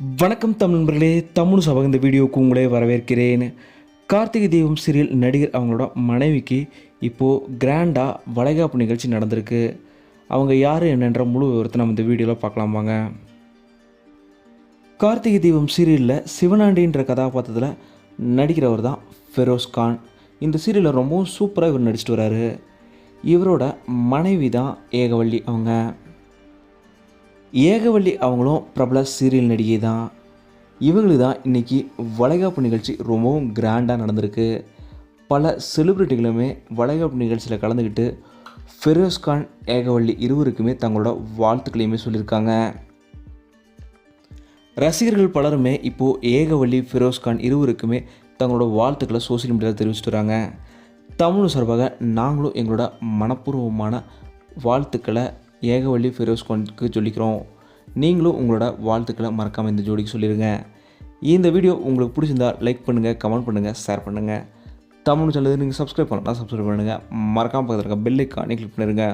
வணக்கம் தமிழ் நண்பர்களே தமிழ் சபக இந்த வீடியோவுக்கு உங்களே வரவேற்கிறேன். கார்த்திகை தெய்வம் சீரியல் நடிகர் அவங்களோட மனைவிக்கு இப்போது கிராண்டாக வளைகாப்பு நிகழ்ச்சி நடந்திருக்கு. அவங்க யார் என்னன்ற முழு விவரத்தை நம்ம இந்த வீடியோவில் பார்க்கலாம் வாங்க. கார்த்திகை தெய்வம் சீரியலில் சிவனாண்டின்ற கதாபாத்திரத்தில் நடிக்கிறவர் தான் ஃபெரோஸ் கான். இந்த சீரியலில் ரொம்பவும் சூப்பராக இவர் நடிச்சிட்டு வராரு. இவரோட மனைவி தான் ஏகவள்ளி அவங்க. ஏகவள்ளி அவங்களும் பிரபல சீரியல் நடிகை தான். இவங்களுக்கு தான் இன்றைக்கி வளைகாப்பு நிகழ்ச்சி ரொம்பவும் கிராண்டாக நடந்திருக்கு. பல செலிப்ரிட்டிகளுமே வளைகாப்பு நிகழ்ச்சியில் கலந்துக்கிட்டு ஃபெரோஸ்கான் ஏகவள்ளி இருவருக்குமே தங்களோட வாழ்த்துக்களையுமே சொல்லியிருக்காங்க. ரசிகர்கள் பலருமே இப்போது ஏகவள்ளி ஃபெரோஸ்கான் இருவருக்குமே தங்களோட வாழ்த்துக்களை சோசியல் மீடியாவில் தெரிவிச்சிட்டு வராங்க. தமிழ் சார்பாக நாங்களும் எங்களோட மனப்பூர்வமான வாழ்த்துக்களை ஏகவள்ளி ஃபெரோஸ் கானுக்கு சொல்லிக்கிறோம். நீங்களும் உங்களோட வாழ்த்துக்களை மறக்காமல் இந்த ஜோடிக்கு சொல்லிடுங்க இந்த வீடியோ உங்களுக்கு பிடிச்சிருந்தா லைக் பண்ணுங்கள் கமெண்ட் பண்ணுங்கள் ஷேர் பண்ணுங்கள் தமிழ் சேனலுக்கு நீங்கள் சப்ஸ்கிரைப் பண்ணலாம் சப்ஸ்கிரைப் பண்ணுங்கள் மறக்காமல் பக்கத்தில் இருக்க பெல் ஐக்கானே கிளிக் பண்ணிடுங்க